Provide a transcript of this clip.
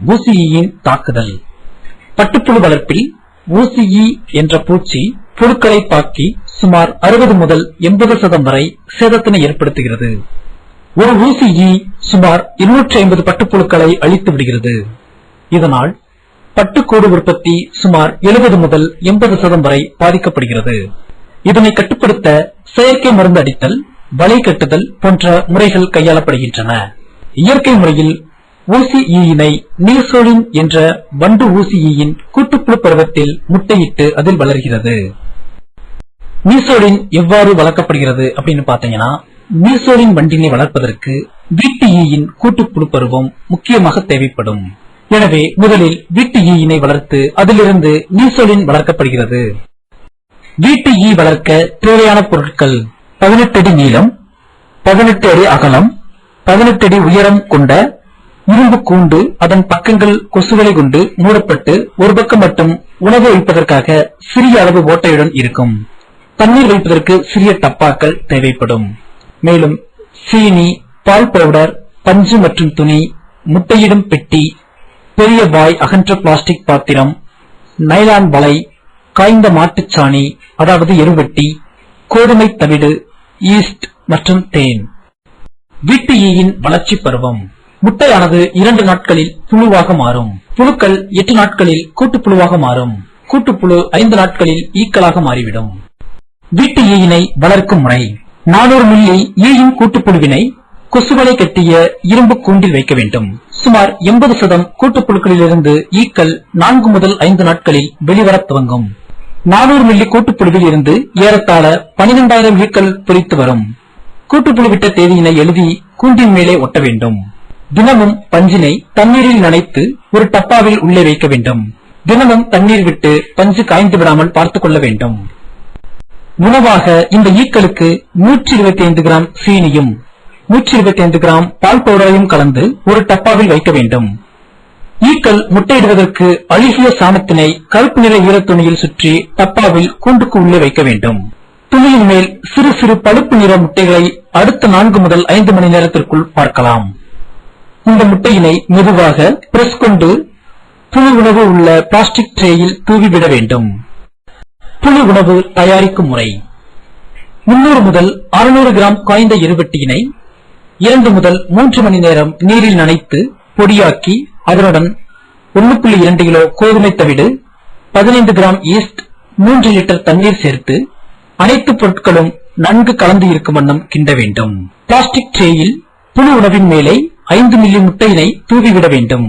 ஊசியின் தாக்குதல். பட்டுப்புழு வளர்ப்பில் ஊசியி என்ற பூச்சி புழுக்களை தாக்கி சுமார் 60 முதல் 80 சதம் வரை சேதத்தினை ஏற்படுத்துகிறது. ஒரு ஊசியி சுமார் 250 பட்டுப்புழுக்களை அழித்து விடுகிறது. இதனால் பட்டுக்கூடு உற்பத்தி சுமார் 70 முதல் 80 சதம் வரை பாதிக்கப்படுகிறது. இதனை கட்டுப்படுத்த செயற்கை மருந்து அடித்தல் வலை கட்டுதல் போன்ற முறைகள் கையாளப்படுகின்றன. இயற்கை முறையில் ஊசி ஈயினை நீசோலின் என்ற வண்டு ஊசி ஈயின் கூட்டுப்புழு பருவத்தில் முட்டையிட்டு அதில் வளர்கிறது. மீசோலின் எவ்வாறு வளர்க்கப்படுகிறது அப்படின்னு பாத்தீங்கன்னா மீசோலின் வண்டினை வளர்ப்பதற்கு வீட்டு ஈயின் கூட்டுப்புழு பருவம் முக்கியமாக தேவைப்படும். எனவே முதலில் வீட்டு ஈயினை வளர்த்து அதிலிருந்து மீசோலின் வளர்க்கப்படுகிறது. வீட்டு ஈ வளர்க்க தேவையான பொருட்கள் 18 அடி நீளம் 18 அடி அகலம் 18 அடி உயரம் கொண்ட இரும்பு கூண்டு அதன் பக்கங்கள் கொசுவலை கொண்டு மூடப்பட்டு ஒரு பக்கம் மட்டும் உணவு வைப்பதற்காக சிறிய அளவு ஓட்டையுடன் இருக்கும். தண்ணீர் வைப்பதற்கு சிறிய டப்பாக்கள் தேவைப்படும். மேலும் சீனி பால் பவுடர் பஞ்சு மற்றும் துணி முட்டையிடும் பெட்டி பெரிய வாய் அகன்ற பிளாஸ்டிக் பாத்திரம் நைலான் வலை காய்ந்த மாட்டுச்சாணி அதாவது எருவெட்டி கோதுமை தவிடு ஈஸ்ட் மற்றும் தேன். வீட்டு ஈயின் வளர்ச்சி பருவம். முட்டையானது இரண்டு நாட்களில் புழுவாக மாறும். புழுக்கள் எட்டு நாட்களில் கூட்டுப்புழுவாக மாறும். கூட்டுப்புழு ஐந்து நாட்களில் ஈக்களாக மாறிவிடும். வீட்டு ஈயினை வளர்க்கும் முறை 400 மில்லி ஈயின் கூட்டுப்புழுவினை கொசுவலை கட்டிய இரும்பு கூண்டில் வைக்க வேண்டும். சுமார் 80 சதம் கூட்டுப்புழுக்களிலிருந்து ஈக்கள் நான்கு முதல் ஐந்து நாட்களில் வெளிவரத் துவங்கும். 400 மில்லி கூட்டுப்புழுவில் இருந்து ஏறத்தாழ 12000 ஈக்கள் பொரித்து வரும். கூட்டுப்புழுவிட்ட தேதியினை எழுதி கூண்டின் மேலே ஒட்ட வேண்டும். தினமும் பஞ்சினை தண்ணீரில் நனைத்து ஒரு டப்பாவில் உள்ளே வைக்க வேண்டும். தினமும் தண்ணீர் விட்டு பஞ்சு காய்ந்து விடாமல் பார்த்துக் கொள்ள வேண்டும். உணவாக இந்த ஈக்களுக்கு 125 கிராம் சீனியும் 125 கிராம் பால் பவுடரையும் கலந்து ஒரு டப்பாவில் வைக்க வேண்டும். ஈக்கள் முட்டையிடுவதற்கு அழுகிய சாணத்தினை கருப்பு நிற ஈரத்துணியில் சுற்றி டப்பாவில் கூண்டுக்கு உள்ளே வைக்க வேண்டும். துணியின் மேல் சிறு சிறு பழுப்பு நிற முட்டைகளை அடுத்த நான்கு முதல் ஐந்து மணி நேரத்திற்குள் பார்க்கலாம். இந்த முட்டையினை மெதுவாக பிரஸ் கொண்டு புழு உணவு உள்ள பிளாஸ்டிக் ட்ரேயில் தூவிவிட வேண்டும். புழு உணவு தயாரிக்கும் முறை. 300 முதல் 600 கிராம் காய்ந்த எருவட்டியினை இரண்டு முதல் மூன்று மணி நேரம் நீரில் நனைத்து பொடியாக்கி அதனுடன் 1.2 கிலோ கோதுமை தவிடு 15 கிராம் ஈஸ்ட் மூன்று லிட்டர் தண்ணீர் சேர்த்து அனைத்து பொருட்களும் நன்கு கலந்து இருக்கும் வண்ணம் கிண்ட வேண்டும். பிளாஸ்டிக் ட்ரேயில் புழு உணவின் மேலே ஐந்து மில்லி முட்டையினை தூவிவிட வேண்டும்.